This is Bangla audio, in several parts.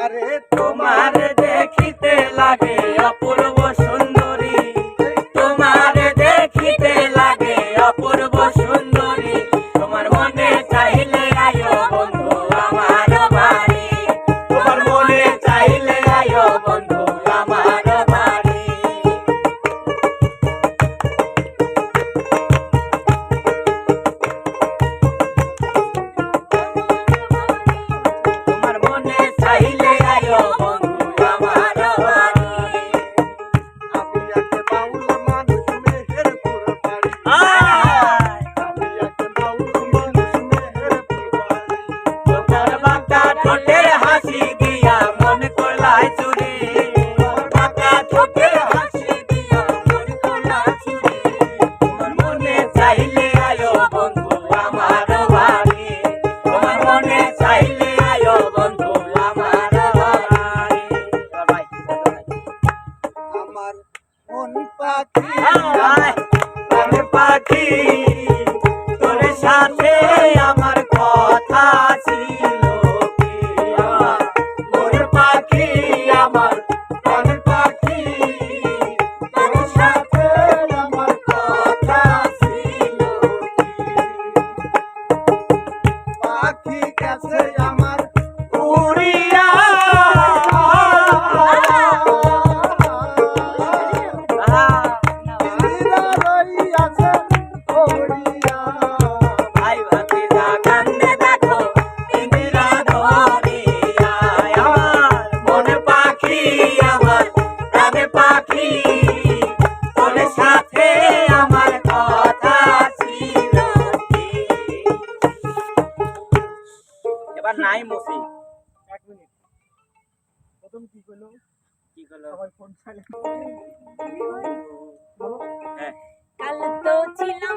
আরে তোমার দেখিতে লাগে অপূর্ব আমার মন পাখি। মন পাখি। তোর সাথে আমার এবার নাই মসি এক মিনিট। প্রথম কি করল? কি করল? আমার ফোন চালে কাল তো ছিলাম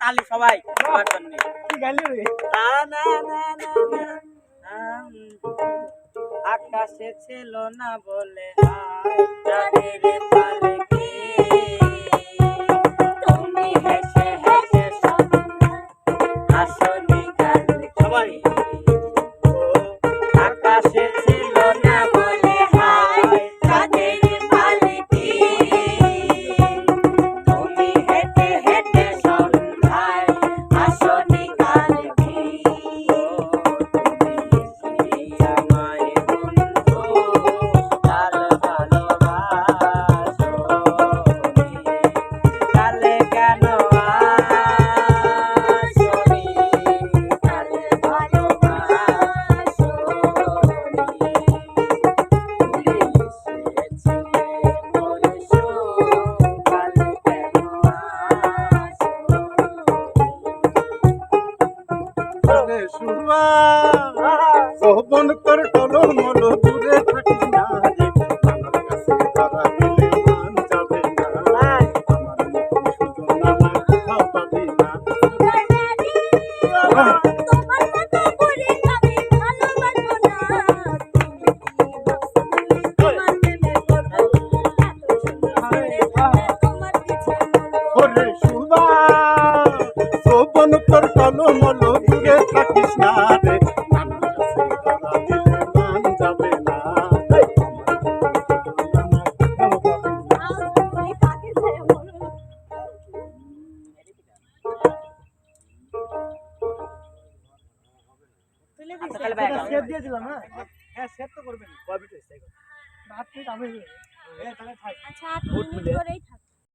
তালি সবাই। সবার জন্য কি গাইলি রে না। আকাশে ছিল না বলে হায় চাঁদের পালকি তুমি সহবন কর টলো মলো দূরে থাকিস না রে। আমার কাছে তারা মান যাবে না। আমার মতন সুজন আমার কোথাও পাবি না তোমার মতো করে আমি ভালোবাসবো না। তোমার প্রেমে আচ্ছা, সেট দিয়েছিলাম না হ্যাঁ। সেট তো করবেন কয় মিনিট হয়েছে ভাত ঠিক আমি এ তাহলে থাক। আচ্ছা আপনি করেই থাকুন